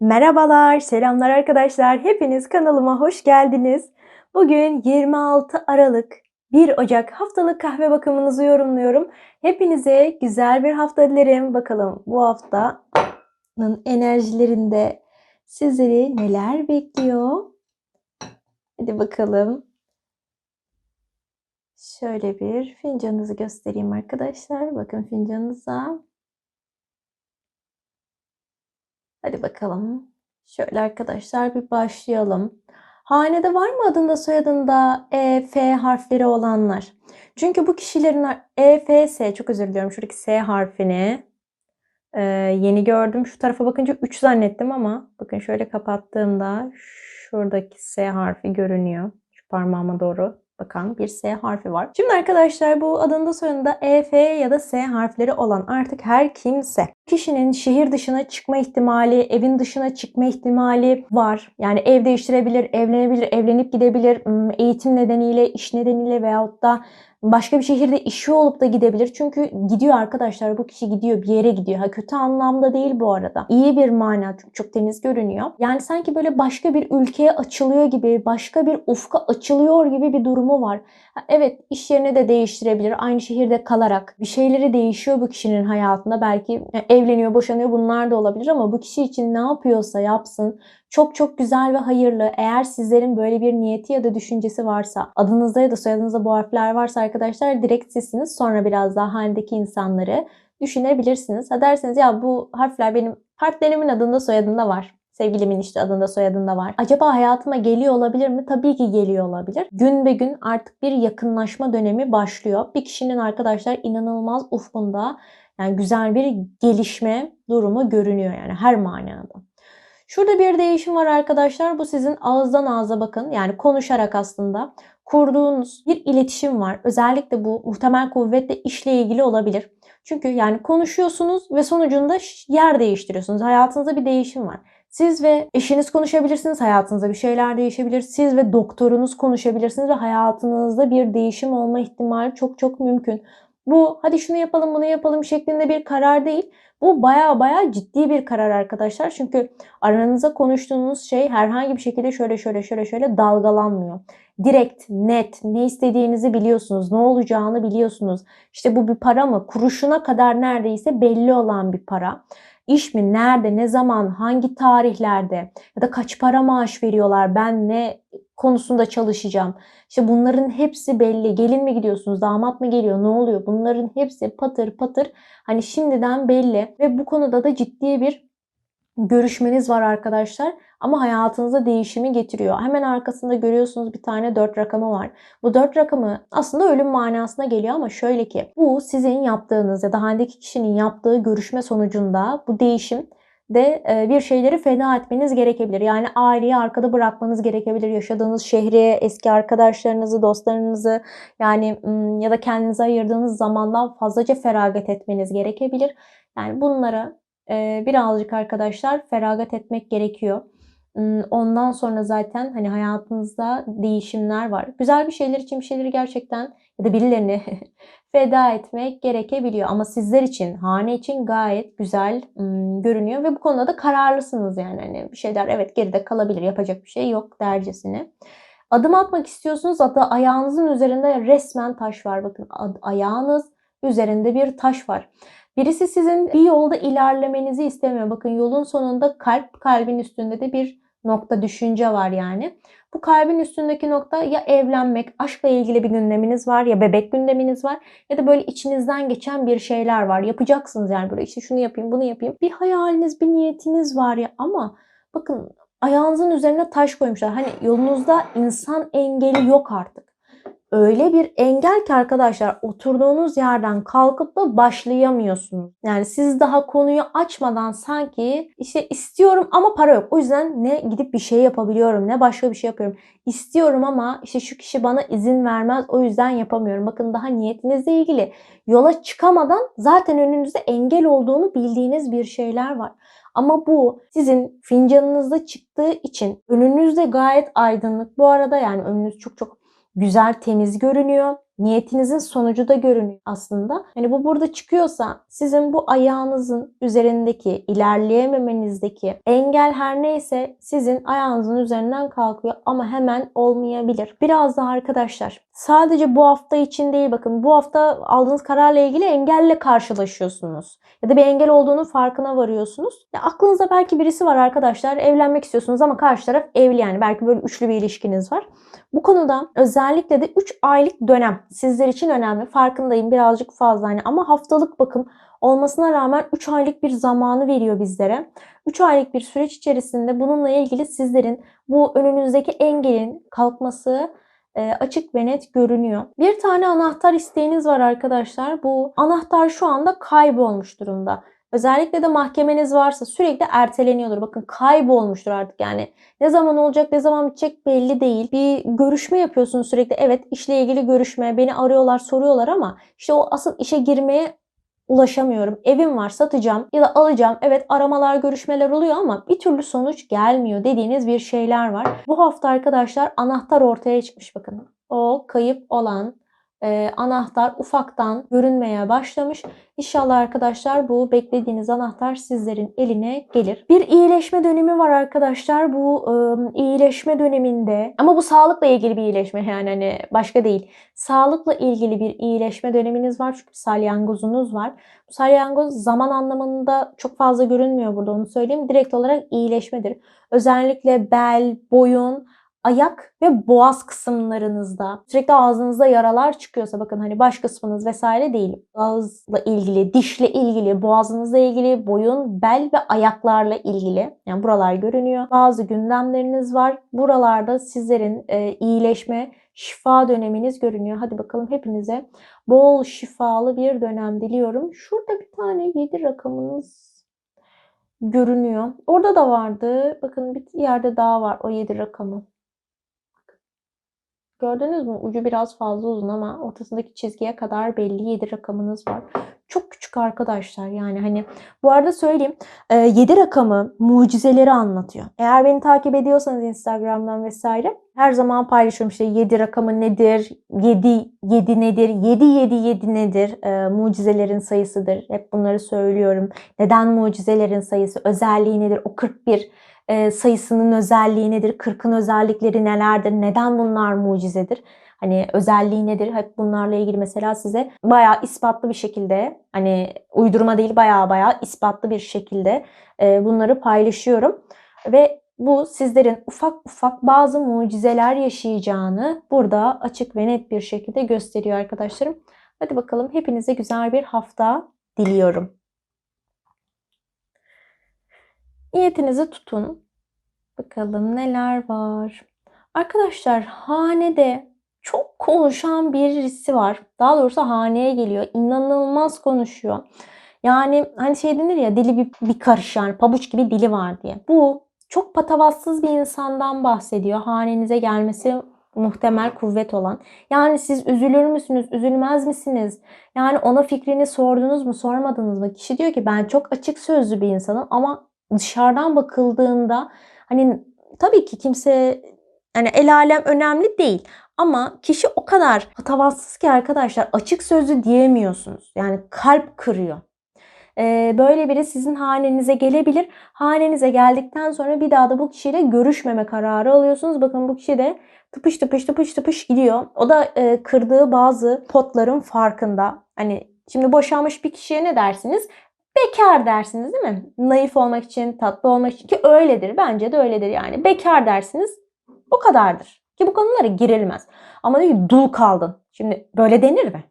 Merhabalar, selamlar arkadaşlar. Hepiniz kanalıma hoş geldiniz. Bugün 26 Aralık 1 Ocak haftalık kahve bakımınızı yorumluyorum. Hepinize güzel bir hafta dilerim. Bakalım bu haftanın enerjilerinde sizleri neler bekliyor? Hadi bakalım. Şöyle bir fincanınızı göstereyim arkadaşlar. Bakın fincanınıza. Hadi bakalım. Şöyle arkadaşlar bir başlayalım. Hanede var mı adında soyadında E, F harfleri olanlar? Çünkü bu kişilerin E, F, S çok özür diliyorum. Şuradaki S harfini e, yeni gördüm. Şu tarafa bakınca 3 zannettim ama bakın şöyle kapattığımda şuradaki S harfi görünüyor. Şu parmağıma doğru bakan bir S harfi var. Şimdi arkadaşlar bu adında soyadında E, F ya da S harfleri olan artık her kimse kişinin şehir dışına çıkma ihtimali, evin dışına çıkma ihtimali var. Yani ev değiştirebilir, evlenebilir, evlenip gidebilir, eğitim nedeniyle, iş nedeniyle veyahut da başka bir şehirde işi olup da gidebilir. Çünkü gidiyor arkadaşlar bu kişi gidiyor bir yere gidiyor. Ha kötü anlamda değil bu arada. İyi bir mana çok, çok temiz görünüyor. Yani sanki böyle başka bir ülkeye açılıyor gibi, başka bir ufka açılıyor gibi bir durumu var. Evet iş yerini de değiştirebilir. Aynı şehirde kalarak bir şeyleri değişiyor bu kişinin hayatında. Belki evleniyor, boşanıyor bunlar da olabilir ama bu kişi için ne yapıyorsa yapsın çok çok güzel ve hayırlı. Eğer sizlerin böyle bir niyeti ya da düşüncesi varsa, adınızda ya da soyadınızda bu harfler varsa arkadaşlar direkt sizsiniz. Sonra biraz daha halindeki insanları düşünebilirsiniz. Ha derseniz ya bu harfler benim partnerimin adında soyadında var. Sevgilimin işte adında soyadında var. Acaba hayatıma geliyor olabilir mi? Tabii ki geliyor olabilir. Gün be gün artık bir yakınlaşma dönemi başlıyor. Bir kişinin arkadaşlar inanılmaz ufkunda yani güzel bir gelişme durumu görünüyor yani her manada. Şurada bir değişim var arkadaşlar. Bu sizin ağızdan ağza bakın. Yani konuşarak aslında kurduğunuz bir iletişim var. Özellikle bu muhtemel kuvvetle işle ilgili olabilir. Çünkü yani konuşuyorsunuz ve sonucunda yer değiştiriyorsunuz. Hayatınızda bir değişim var. Siz ve eşiniz konuşabilirsiniz, hayatınızda bir şeyler değişebilir. Siz ve doktorunuz konuşabilirsiniz ve hayatınızda bir değişim olma ihtimali çok çok mümkün. Bu hadi şunu yapalım bunu yapalım şeklinde bir karar değil. Bu baya baya ciddi bir karar arkadaşlar. Çünkü aranızda konuştuğunuz şey herhangi bir şekilde şöyle şöyle şöyle şöyle dalgalanmıyor. Direkt, net, ne istediğinizi biliyorsunuz, ne olacağını biliyorsunuz. İşte bu bir para mı? Kuruşuna kadar neredeyse belli olan bir para. İş mi? Nerede? Ne zaman? Hangi tarihlerde? Ya da kaç para maaş veriyorlar? Ben ne konusunda çalışacağım? İşte bunların hepsi belli. Gelin mi gidiyorsunuz? Damat mı geliyor? Ne oluyor? Bunların hepsi patır patır hani şimdiden belli ve bu konuda da ciddi bir görüşmeniz var arkadaşlar. Ama hayatınıza değişimi getiriyor. Hemen arkasında görüyorsunuz bir tane 4 rakamı var. Bu 4 rakamı aslında ölüm manasına geliyor ama şöyle ki bu sizin yaptığınız ya da handeki kişinin yaptığı görüşme sonucunda bu değişim de e, bir şeyleri feda etmeniz gerekebilir. Yani aileyi arkada bırakmanız gerekebilir. Yaşadığınız şehri, eski arkadaşlarınızı, dostlarınızı yani ya da kendinize ayırdığınız zamandan fazlaca feragat etmeniz gerekebilir. Yani bunlara e, birazcık arkadaşlar feragat etmek gerekiyor. Ondan sonra zaten hani hayatınızda değişimler var. Güzel bir şeyler için bir şeyleri gerçekten ya da birilerini feda etmek gerekebiliyor. Ama sizler için, hane için gayet güzel ım, görünüyor ve bu konuda da kararlısınız yani. Hani bir şeyler evet geride kalabilir, yapacak bir şey yok dercesine. Adım atmak istiyorsunuz hatta ayağınızın üzerinde resmen taş var. Bakın ayağınız üzerinde bir taş var. Birisi sizin bir yolda ilerlemenizi istemiyor. Bakın yolun sonunda kalp, kalbin üstünde de bir nokta düşünce var yani. Bu kalbin üstündeki nokta ya evlenmek, aşkla ilgili bir gündeminiz var ya bebek gündeminiz var ya da böyle içinizden geçen bir şeyler var. Yapacaksınız yani böyle işte şunu yapayım, bunu yapayım. Bir hayaliniz, bir niyetiniz var ya ama bakın ayağınızın üzerine taş koymuşlar. Hani yolunuzda insan engeli yok artık öyle bir engel ki arkadaşlar oturduğunuz yerden kalkıp da başlayamıyorsunuz. Yani siz daha konuyu açmadan sanki işte istiyorum ama para yok. O yüzden ne gidip bir şey yapabiliyorum ne başka bir şey yapıyorum. İstiyorum ama işte şu kişi bana izin vermez o yüzden yapamıyorum. Bakın daha niyetinizle ilgili yola çıkamadan zaten önünüzde engel olduğunu bildiğiniz bir şeyler var. Ama bu sizin fincanınızda çıktığı için önünüzde gayet aydınlık. Bu arada yani önünüz çok çok güzel, temiz görünüyor. niyetinizin sonucu da görünüyor aslında. Yani bu burada çıkıyorsa sizin bu ayağınızın üzerindeki ilerleyememenizdeki engel her neyse sizin ayağınızın üzerinden kalkıyor ama hemen olmayabilir. Biraz daha arkadaşlar sadece bu hafta için değil bakın bu hafta aldığınız kararla ilgili engelle karşılaşıyorsunuz. Ya da bir engel olduğunu farkına varıyorsunuz. Ya aklınızda belki birisi var arkadaşlar evlenmek istiyorsunuz ama karşı taraf evli yani belki böyle üçlü bir ilişkiniz var. Bu konuda özellikle de 3 aylık dönem sizler için önemli. Farkındayım birazcık fazla hani ama haftalık bakım olmasına rağmen 3 aylık bir zamanı veriyor bizlere. 3 aylık bir süreç içerisinde bununla ilgili sizlerin bu önünüzdeki engelin kalkması açık ve net görünüyor. Bir tane anahtar isteğiniz var arkadaşlar. Bu anahtar şu anda kaybolmuş durumda. Özellikle de mahkemeniz varsa sürekli erteleniyordur. Bakın kaybolmuştur artık yani. Ne zaman olacak, ne zaman bitecek belli değil. Bir görüşme yapıyorsunuz sürekli. Evet işle ilgili görüşme. Beni arıyorlar, soruyorlar ama işte o asıl işe girmeye ulaşamıyorum. Evim var satacağım ya da alacağım. Evet aramalar görüşmeler oluyor ama bir türlü sonuç gelmiyor dediğiniz bir şeyler var. Bu hafta arkadaşlar anahtar ortaya çıkmış bakın. O kayıp olan e, anahtar ufaktan görünmeye başlamış. İnşallah arkadaşlar bu beklediğiniz anahtar sizlerin eline gelir. Bir iyileşme dönemi var arkadaşlar. Bu e, iyileşme döneminde ama bu sağlıkla ilgili bir iyileşme yani hani başka değil. Sağlıkla ilgili bir iyileşme döneminiz var çünkü salyangozunuz var. Bu salyangoz zaman anlamında çok fazla görünmüyor burada onu söyleyeyim. Direkt olarak iyileşmedir. Özellikle bel, boyun, ayak ve boğaz kısımlarınızda sürekli ağzınızda yaralar çıkıyorsa bakın hani baş kısmınız vesaire değil. Ağızla ilgili, dişle ilgili, boğazınızla ilgili, boyun, bel ve ayaklarla ilgili. Yani buralar görünüyor. Bazı gündemleriniz var. Buralarda sizlerin e, iyileşme, şifa döneminiz görünüyor. Hadi bakalım hepinize bol şifalı bir dönem diliyorum. Şurada bir tane 7 rakamınız görünüyor. Orada da vardı. Bakın bir yerde daha var o 7 rakamı. Gördünüz mü? Ucu biraz fazla uzun ama ortasındaki çizgiye kadar belli 7 rakamınız var. Çok küçük arkadaşlar yani hani bu arada söyleyeyim 7 rakamı mucizeleri anlatıyor. Eğer beni takip ediyorsanız Instagram'dan vesaire her zaman paylaşıyorum işte 7 rakamı nedir, 7 7 nedir, 7 7 7 nedir, e, mucizelerin sayısıdır. Hep bunları söylüyorum. Neden mucizelerin sayısı, özelliği nedir, o 41 e, sayısının özelliği nedir? 40'ın özellikleri nelerdir? Neden bunlar mucizedir? Hani özelliği nedir? Hep bunlarla ilgili mesela size bayağı ispatlı bir şekilde hani uydurma değil bayağı bayağı ispatlı bir şekilde e, bunları paylaşıyorum. Ve bu sizlerin ufak ufak bazı mucizeler yaşayacağını burada açık ve net bir şekilde gösteriyor arkadaşlarım. Hadi bakalım hepinize güzel bir hafta diliyorum. Niyetinizi tutun. Bakalım neler var. Arkadaşlar hanede çok konuşan birisi var. Daha doğrusu haneye geliyor. İnanılmaz konuşuyor. Yani hani şey denir ya dili bir, bir karış yani pabuç gibi dili var diye. Bu çok patavatsız bir insandan bahsediyor. Hanenize gelmesi muhtemel kuvvet olan. Yani siz üzülür müsünüz, üzülmez misiniz? Yani ona fikrini sordunuz mu, sormadınız mı? Kişi diyor ki ben çok açık sözlü bir insanım ama dışarıdan bakıldığında hani tabii ki kimse yani el alem önemli değil ama kişi o kadar patavatsız ki arkadaşlar açık sözlü diyemiyorsunuz. Yani kalp kırıyor. Ee, böyle biri sizin hanenize gelebilir. Hanenize geldikten sonra bir daha da bu kişiyle görüşmeme kararı alıyorsunuz. Bakın bu kişi de tıpış tıpış tıpış tıpış gidiyor. O da e, kırdığı bazı potların farkında. Hani şimdi boşanmış bir kişiye ne dersiniz? Bekar dersiniz değil mi? Naif olmak için, tatlı olmak için ki öyledir. Bence de öyledir yani. Bekar dersiniz o kadardır. Ki bu konulara girilmez. Ama diyor ki dul kaldın. Şimdi böyle denir mi?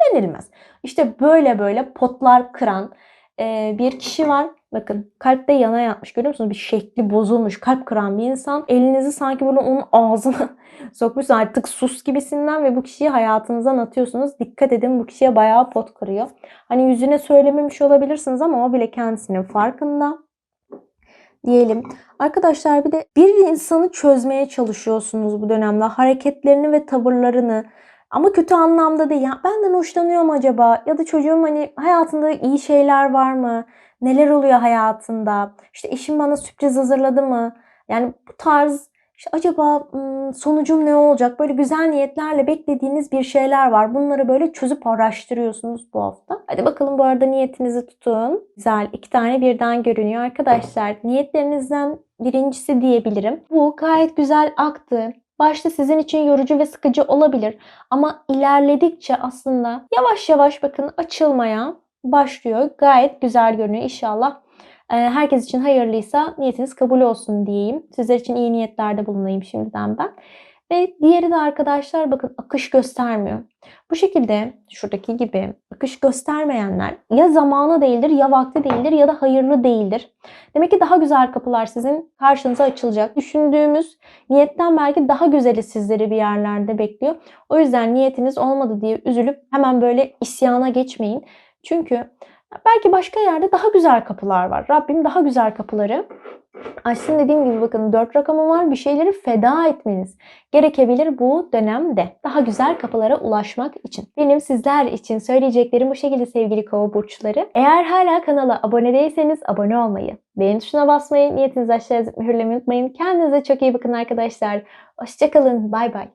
Denilmez. İşte böyle böyle potlar kıran e, bir kişi var. Bakın kalpte yana yatmış görüyor musunuz? Bir şekli bozulmuş kalp kıran bir insan. Elinizi sanki böyle onun ağzına sokmuş artık sus gibisinden ve bu kişiyi hayatınızdan atıyorsunuz. Dikkat edin bu kişiye bayağı pot kırıyor. Hani yüzüne söylememiş olabilirsiniz ama o bile kendisinin farkında diyelim. Arkadaşlar bir de bir insanı çözmeye çalışıyorsunuz bu dönemde. Hareketlerini ve tavırlarını ama kötü anlamda değil. Ya benden hoşlanıyor mu acaba? Ya da çocuğum hani hayatında iyi şeyler var mı? Neler oluyor hayatında? İşte eşim bana sürpriz hazırladı mı? Yani bu tarz İşte acaba sonucum ne olacak? Böyle güzel niyetlerle beklediğiniz bir şeyler var. Bunları böyle çözüp araştırıyorsunuz bu hafta. Hadi bakalım bu arada niyetinizi tutun. Güzel. iki tane birden görünüyor arkadaşlar. Niyetlerinizden birincisi diyebilirim. Bu gayet güzel aktı. Başta sizin için yorucu ve sıkıcı olabilir ama ilerledikçe aslında yavaş yavaş bakın açılmaya başlıyor. Gayet güzel görünüyor inşallah. e, Herkes için hayırlıysa niyetiniz kabul olsun diyeyim. Sizler için iyi niyetlerde bulunayım şimdiden ben. Ve diğeri de arkadaşlar bakın akış göstermiyor. Bu şekilde şuradaki gibi akış göstermeyenler ya zamanı değildir ya vakti değildir ya da hayırlı değildir. Demek ki daha güzel kapılar sizin karşınıza açılacak. Düşündüğümüz niyetten belki daha güzeli sizleri bir yerlerde bekliyor. O yüzden niyetiniz olmadı diye üzülüp hemen böyle isyana geçmeyin. Çünkü belki başka yerde daha güzel kapılar var. Rabbim daha güzel kapıları açsın dediğim gibi bakın 4 rakamı var. Bir şeyleri feda etmeniz gerekebilir bu dönemde. Daha güzel kapılara ulaşmak için. Benim sizler için söyleyeceklerim bu şekilde sevgili kova burçları. Eğer hala kanala abone değilseniz abone olmayı, beğen tuşuna basmayı, niyetinizi aşağıya mühürlemeyi unutmayın. Kendinize çok iyi bakın arkadaşlar. Hoşçakalın. Bay bay.